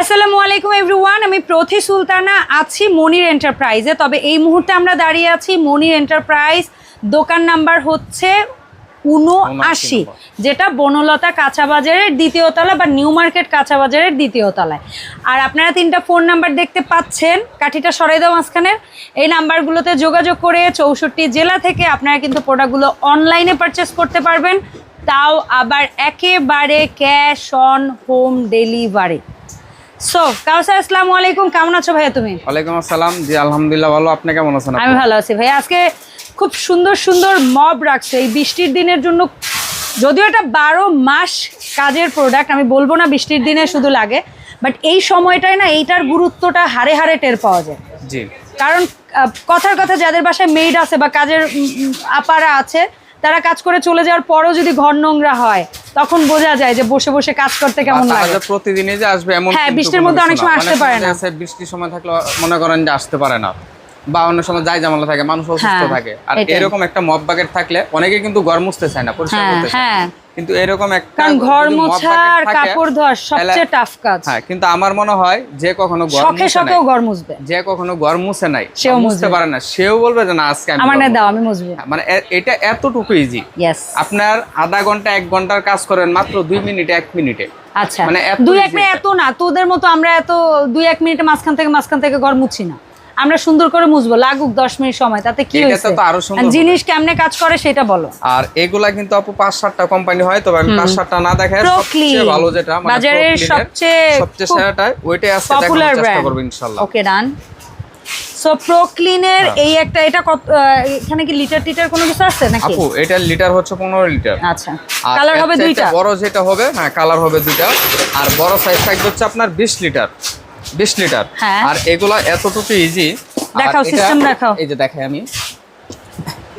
আসসালামু আলাইকুম এভরিওয়ান আমি প্রথি সুলতানা আছি মনির এন্টারপ্রাইজে। তবে এই মুহূর্তে আমরা দাঁড়িয়ে আছি মনির এন্টারপ্রাইজ। দোকান নাম্বার হচ্ছে উনআশি যেটা বনলতা কাঁচা বাজারের দ্বিতীয় তলা বা নিউ মার্কেট কাঁচা বাজারের দ্বিতীয় তলায়। আর আপনারা তিনটা ফোন নাম্বার দেখতে পাচ্ছেন কাঠিটা সরাই দাও মাঝখানের এই নাম্বারগুলোতে যোগাযোগ করে চৌষট্টি জেলা থেকে আপনারা কিন্তু প্রোডাক্টগুলো অনলাইনে পারচেস করতে পারবেন। তাও আবার একেবারে cash on home delivery so Kawsar আসসালামু আলাইকুম। কেমন আছো ভাইয়া তুমি? ওয়ালাইকুম আসসালাম। জি আলহামদুলিল্লাহ ভালো। আপনি কেমন আছেন আমি ভালো আছি ভাই আজকে খুব সুন্দর সুন্দর মব রাখছে। এই বৃষ্টির দিনের জন্য যদিও এটা বারো মাস কাজের প্রোডাক্ট আমি বলব না বৃষ্টির দিনে শুধু লাগে বাট এই সময়টায় না এইটার গুরুত্বটা হারে হারে টের পাওয়া যায়। জি। কারণ কথার কথা যাদের বাসায় মেড আছে বা কাজের আপারা আছে তারা কাজ করে চলে যাওয়ার পরও যদি ঘর নোংরা হয় তখন বোঝা যায় যে বসে বসে কাজ করতে কেমন লাগে। প্রতিদিনই যে আসবে এমন হ্যাঁ, বৃষ্টির মধ্যে অনেক সময় আসতে পারে না। বৃষ্টির সময় থাকলে মনে করেন যে আসতে পারে না। বা অন্য সময় যাই জামালা থাকে মানুষ অসুস্থ হ্যাঁ, থাকে। আর এরকম একটা মব বাগের থাকলে অনেকে কিন্তু গরম মুছতে চায় না পরিষ্কার হ্যাঁ করতে চায় হ্যাঁ। কিন্তু এরকম একটা ঘর যদি মোছা আর কাপড় ধোয়া সবচেয়ে টাফ কাজ। হ্যাঁ কিন্তু আমার মনে হয় যে কখনো ঘর শখে শখেও ঘর মুছবে। যে কখনো ঘর মুছে নাই সেও মুছতে পারে না সেও বলবে যে না আজকে আমি আমার না দাও আমি মুছবো। মানে এটা এতটুকু ইজি আপনার আধা ঘণ্টা এক ঘণ্টার কাজ করেন মাত্র দুই মিনিট এক মিনিটে। আচ্ছা মানে দুই এক মিনিট এত না তোদের মতো আমরা এত দুই এক মিনিটে মাঝখান থেকে মাঝখান থেকে ঘর মুছি না। আমরা সুন্দর করে মুছবো লাগুক দশ মিনিট সময় তাতে কি জিনিস কেমনে কাজ করে সেটা বলো। আর এগুলা কিন্তু আপু পাঁচ সাতটা কোম্পানি হয় তবে আমি পাঁচ সাতটা না দেখায় সবচেয়ে ভালো যেটা মানে বাজারের সবচেয়ে সবচেয়ে সেরাটা ওইটাই আজকে দেখানোর চেষ্টা ব্র্যান্ড ইনশাআল্লাহ। ওকে ডান সো প্রোক্লিনের হ্যাঁ। এই একটা এটা কত এখানে কি লিটার টিটার কোনো কিছু আছে নাকি? আপু এটার লিটার হচ্ছে পনেরো লিটার আচ্ছা। কালার হবে দুইটা? বড় যেটা হবে হ্যাঁ কালার হবে দুইটা। আর বড় সাইজ থাকবে হচ্ছে আপনার বিশ লিটার বিশ লিটার হ্যাঁ। আর এগুলা এতটুকু ইজি দেখাও, system দেখাও। এই যে দেখাই আমি।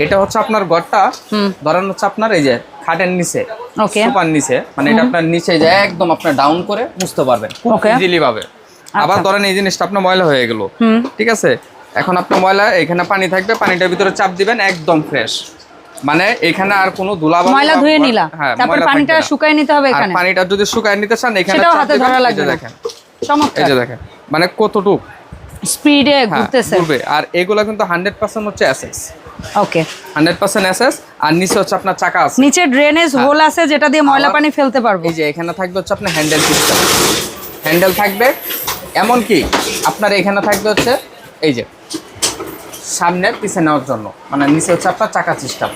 এটা হচ্ছে আপনার ঘরটা। ধরেন হচ্ছে আপনার এই যে খাটের নিচে ওকে সোফার নিচে। মানে এটা আপনার নিচে যে একদম আপনার ডাউন করে মুছতে পারবেন। খুব ইজিলি ভাবে। আবার ধরেন এই জিনিসটা আপনার ময়লা হয়ে গেল। ঠিক আছে? এখন আপনার ময়লা এখানে পানি থাকবে পানিটার ভিতরে চাপ দিবেন একদম ফ্রেশ মানে এখানে আর কোনো ধুলাবালি ময়লা ধুয়ে নিলা। হ্যাঁ, তারপর পানিটা শুকায় নিতে হবে আর এখানে। পানিটা যদি শুকায় নিতে চান এখানে চাপ দিবেন, ধরা এই যে দেখেন মানে কতটুক? স্পিডে হ্যাঁ, ঘুরতেছে। ঘুরবে। আর এগুলো কিন্তু হান্ড্রেড পার্সেন্ট হচ্ছে SS okay hundred percent SS আর নিচে হচ্ছে আপনার চাকা আছে। নিচে ড্রেনেজ হোল আছে যেটা দিয়ে ময়লা হ্যাঁ। পানি ফেলতে পারব। এই যে এখানে থাকবে হচ্ছে আপনার হ্যান্ডেল সিস্টেম হ্যান্ডেল থাকবে এমন কি আপনার এখানে থাকবে হচ্ছে এই যে সামনে পিছে নেওয়ার জন্য। মানে নিচে হচ্ছে আপনার চাকা সিস্টেম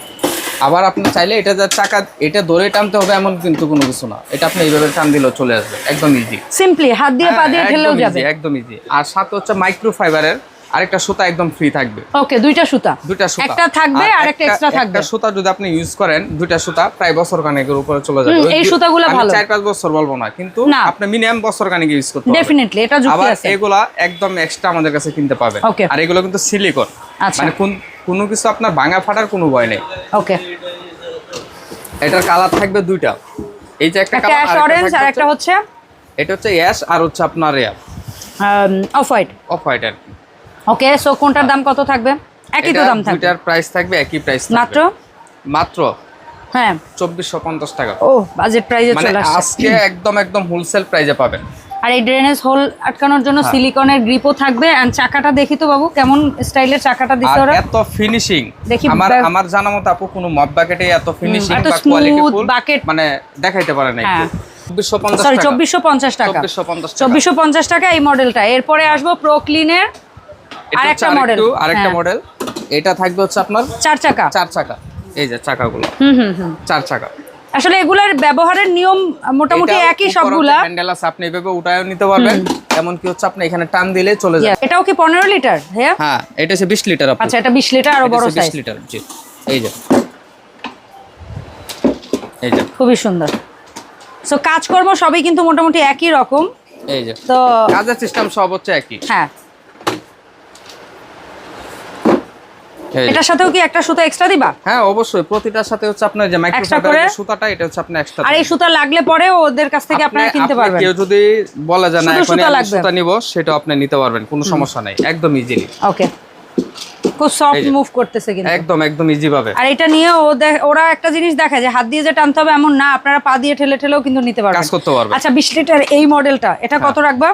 আবার আপনি চাইলে এটা যে চাকা এটা ধরে টানতে হবে এমন কিন্তু কোনো কিছু না। এটা আপনি এইভাবে টান দিলেও চলে আসবে একদম ইজি সিম্পলি হাত দিয়ে পা দিয়ে ঠেলেও যাবে। একদম ইজি আর সাথে হচ্ছে মাইক্রো ফাইবারের আরেকটা সুতা একদম ফ্রি থাকবে। ওকে দুইটা সুতা। দুইটা সুতা। একটা থাকবে আর একটা এক্সট্রা থাকবে একটা সুতা যদি আপনি ইউজ করেন দুইটা সুতা প্রায় বছর কানেকের উপরে চলে যাবে। এই সুতাগুলো ভালো। চার পাঁচ বছর বলব না কিন্তু। আপনি মিনিমাম বছর কানেক ইউজ করতে পারবেন। ডেফিনেটলি এটা যুক্তি আছে। এগুলা একদম এক্সট্রা আমাদের কাছে কিনতে পাবেন. আর এগুলো কিন্তু সিলিকন আচ্ছা। মানে কোন কোনো কিছু আপনার ভাঙা ফাটার কোনো ভয় নেই। ওকে এটার কালার থাকবে দুইটা। এই যে একটা কালার অরেঞ্জ আর একটা হচ্ছে এটা হচ্ছে অ্যাশ আর হচ্ছে আপনার অফ হোয়াইট অফ হোয়াইট আর। ওকে সো কোনটার দাম কত থাকবে? একই তো দাম থাকবে। দুইটার প্রাইস থাকবে একই প্রাইস মাত্র? মাত্র? হ্যাঁ। চব্বিশশো পঞ্চাশ টাকা। ও বাজেট প্রাইসে চলে আসছে। আজকে একদম একদম হোলসেল প্রাইজে পাবেন। আর এই ড্রেনেজ হোল আটকানোর জন্য হ্যাঁ। সিলিকনের গ্রিপও থাকবে। এন্ড চাকাটা দেখি তো বাবু কেমন স্টাইলের চাকাটা দিছে আর ওরা? এত ফিনিশিং দেখি আমার আমার জানা মতো আপু কোনো মব বাকেটে এত ফিনিশিং এত বা কোয়ালিটি ফুল bucket। মানে দেখাইতে পারে না হ্যাঁ। সরি টাকা। চব্বিশশো পঞ্চাশ টাকা। চব্বিশশো পঞ্চাশ টাকা। এই মডেলটা এরপরে আসব প্রোক্লিনের এটা আরেকটা model। আরেকটু হ্যাঁ। মডেল এটা থাকবে হচ্ছে আপনার চার চাকা। চার চাকা। এই যে চাকাগুলো। হুম হুম হুম। চার চাকা। আসলে এগুলার ব্যবহারের নিয়ম মোটামুটি একই সবগুলা। হ্যান্ডেল আছে আপনি এভাবে উঠায়ও নিতে পারবেন। এমন কি হচ্ছে আপনি এখানে টান দিলে চলে Yeah, এটাও কি পনেরো লিটার হ্যাঁ হ্যাঁ এটা হচ্ছে বিশ লিটার আপু আচ্ছা এটা বিশ লিটার আরও বড় সাইজ লিটার জি। এই যে। এই যে। খুবই সুন্দর। সো কাজকর্ম সবই কিন্তু মোটামুটি একই রকম। এই যে। তো কাজের সিস্টেম সব হচ্ছে একই। হ্যাঁ এই যে। এটার সাথেও কি একটা সুতা এক্সট্রা দিবা? হ্যাঁ অবশ্যই। প্রতিটার সাথে হচ্ছে আপনার যে করে? সুতাটা এটা হচ্ছে আপনার এক্সট্রা আর এই সুতা লাগলে পরে ওদের কাছ থেকে আপনারা কিনতে পারবেন। কেউ যদি বলে যে না এখন সুতা নিব সেটা আপনি নিতে পারবেন। কোনো সমস্যা নাই। একদম ইজিলি ওকে খুব সফট মুভ করতেছে কিন্তু। একদম একদম ইজি ভাবে। আর এটা নিয়ে ও ওরা একটা জিনিস দেখায় যে হাত দিয়ে যে টানতে হবে এমন না আপনারা পা দিয়ে ঠেলে ঠেলেও কিন্তু নিতে পারবেন। কাজ করতে পারবেন। আচ্ছা বিশ লিটার এই মডেলটা এটা কত রাখবা?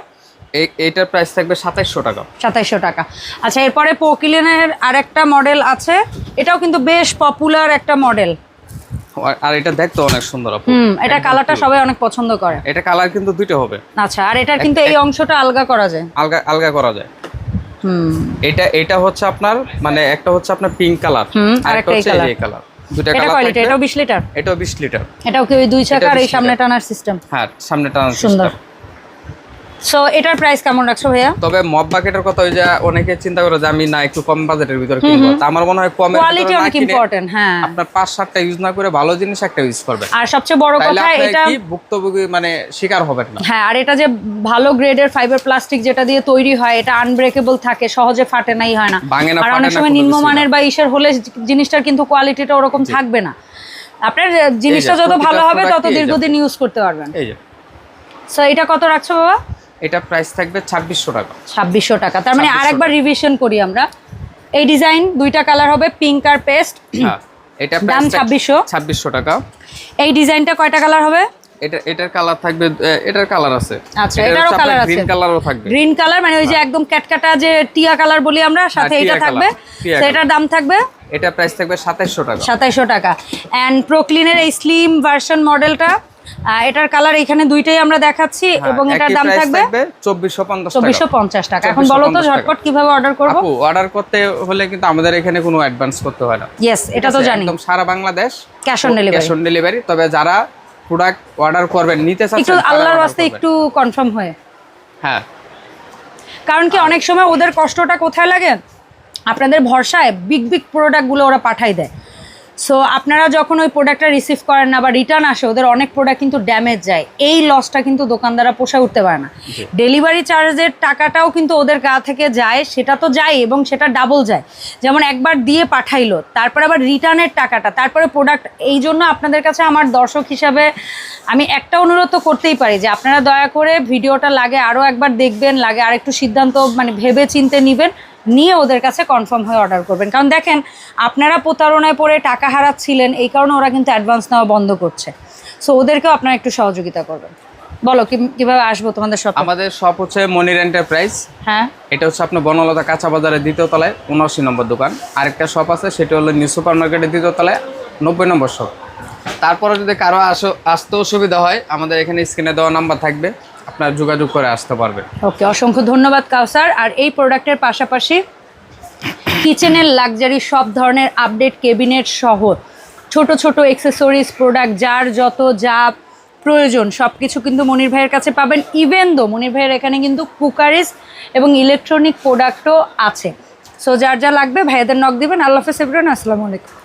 এই এইটার প্রাইস থাকবে সাতাইশশো টাকা। সাতাইশশো টাকা। আচ্ছা এরপরে পোকিলিনের আরেকটা মডেল আছে। এটাও কিন্তু বেশ পপুলার একটা মডেল আর- আর এটা দেখতে অনেক সুন্দর হুম এটা কালারটা সবাই অনেক পছন্দ করে। এটা কালার কিন্তু দুইটা হবে। আচ্ছা আর এটার কিন্তু এই অংশটা আলগা করা যায়। আলগা আলগা করা যায়। হুম। এটা এটা হচ্ছে আপনার মানে একটা হচ্ছে আপনার পিঙ্ক কালার হুম, আর আর একটা একটা হচ্ছে এই কালার এটা কালার লিটার এটাও বিশ লিটার এটাও বিশ লিটার এটাও কি ওই দুই চাকার এই সামনে টানার সিস্টেম হ্যাঁ সামনে টানার সুন্দর। system। সো এটার প্রাইস কেমন রাখছো ভাইয়া? তবে মব বাকেটের কথা ওই যে অনেকে চিন্তা করে যে আমি না একটু কম বাজেটের ভিতরে কিনবো। তা আমার মনে হয় কমের কোয়ালিটি অনেক ইম্পর্টেন্ট হ্যাঁ। আপনার পাঁচ সাতটা ইউজ না করে ভালো জিনিস একটা ইউজ করবেন। আর সবচেয়ে বড় কথা এটা কি ভুক্তভোগী মানে শিকার হবেন না। হ্যাঁ আর এটা যে ভালো গ্রেডের ফাইবার প্লাস্টিক যেটা দিয়ে তৈরি হয় এটা আনব্রেকেবল থাকে সহজে ফাটে নাই হয় না। আর অনেক সময় নিম্নমানের বা ইসের হলে জিনিসটার কিন্তু কোয়ালিটিটা ওরকম থাকবে না। আপনার জিনিসটা যত ভালো হবে তত দীর্ঘদিন ইউজ করতে পারবেন। এই যে। সো এটা কত রাখছো বাবা? এটা প্রাইস থাকবে ছাব্বিশশো টাকা। ছাব্বিশশো টাকা। তার মানে 2600 আরেকবার রিভিশন করি আমরা। এই ডিজাইন দুইটা কালার হবে পিঙ্ক আর পেস্ট হ্যাঁ এটা দাম 2600 ছাব্বিশশো। টাকা। এই ডিজাইনটা কয়টা কালার হবে? এটা এটার কালার থাকবে এটার কালার আছে। আচ্ছা, এটারও colour আছে। গ্রিন কালারও থাকবে। গ্রিন কালার মানে ওই যে একদম ক্যাটকাটা যে টিয়া কালার বলি আমরা সাথে হ্যাঁ, এটা থাকবে। colour, তো এটার দাম থাকবে? এটা প্রাইস থাকবে সাতাইশশো টাকা। সাতাইশশো টাকা। অ্যান্ড প্রোক্লিনের এই স্লিম ভার্সন মডেলটা এটার কালার এখানে দুইটাই আমরা দেখাচ্ছি হ্যাঁ, এবং এটার দাম থাকবে চব্বিশশো পঞ্চাশ চব্বিশশো পঞ্চাশ টাকা। এখন বলো তো ঝটপট কীভাবে অর্ডার করব? আপু অর্ডার করতে হলে কিন্তু আমাদের এখানে কোনো অ্যাডভান্স করতে হয় না। ইয়েস এটা তো জানি। একদম সারা Bangladesh cash on delivery cash on delivery তবে যারা প্রোডাক্ট অর্ডার করবেন নিতে একটু চাচ্ছেন তারা আল্লাহর রাস্তে একটু কনফার্ম হয়ে। হ্যাঁ। কারণ কি অনেক সময় ওদের কষ্টটা কোথায় লাগে? আপনাদের ভরসায় বিগ বিগ প্রোডাক্টগুলো ওরা পাঠাই দেয়। সো আপনারা যখন ওই প্রোডাক্টটা রিসিভ করেন না বা রিটার্ন আসে ওদের অনেক প্রোডাক্ট কিন্তু ড্যামেজ যায়। এই লসটা কিন্তু দোকানদাররা পোষায় উঠতে পারে না। ডেলিভারি চার্জের টাকাটাও কিন্তু ওদের গা থেকে যায় সেটা তো যায় এবং সেটা ডাবল যায়। যেমন একবার দিয়ে পাঠাইলো তারপরে আবার রিটার্নের টাকাটা তারপরে প্রোডাক্ট এই জন্য আপনাদের কাছে আমার দর্শক হিসাবে আমি একটা অনুরোধ তো করতেই পারি যে আপনারা দয়া করে ভিডিওটা লাগে আরও একবার দেখবেন লাগে আর একটু সিদ্ধান্ত মানে ভেবে চিনতে নেবেন। নিয়ে ওদের কাছে কনফার্ম হয়ে অর্ডার করবেন। কারণ দেখেন আপনারা প্রতারণায় পড়ে টাকা হারাচ্ছিলেন এই কারণে ওরা কিন্তু অ্যাডভান্স নেওয়া বন্ধ করছে। সো ওদেরকেও আপনারা একটু সহযোগিতা করবেন। বলো কি- কীভাবে আসব তোমাদের শপে আমাদের শপ হচ্ছে মনির এন্টারপ্রাইজ হ্যাঁ। এটা হচ্ছে আপনার বনলতা কাঁচা বাজারের দ্বিতীয় তলায় উনআশি নম্বর দোকান। আরেকটা শপ আছে সেটা হলো নিউ সুপার মার্কেটের দ্বিতীয় তলায় নব্বই নম্বর শপ তারপরে যদি কারও আসো আসতে অসুবিধা হয় আমাদের এখানে স্ক্রিনে দেওয়া নাম্বার থাকবে। আপনার যোগাযোগ করে আসতে পারবেন ওকে, অসংখ্য ধন্যবাদ কাউসার। আর এই প্রোডাক্টের পাশাপাশি কিচেনের লাক্সারি সব ধরনের আপডেট কেবিনেট সহ ছোট ছোট এক্সেসরিজ প্রোডাক্ট যার যত যা প্রয়োজন সব কিছু কিন্তু মনির ভাইয়ের কাছে পাবেন। ইভেন দো মনির ভাইয়ের এখানে কিন্তু কুকারিজ এবং ইলেকট্রনিক প্রোডাক্টও আছে। সো যার যা লাগবে ভাইয়াদের নক দিবেন। আল্লাহ হাফেজ এভরিওয়ান আসসালামু আলাইকুম।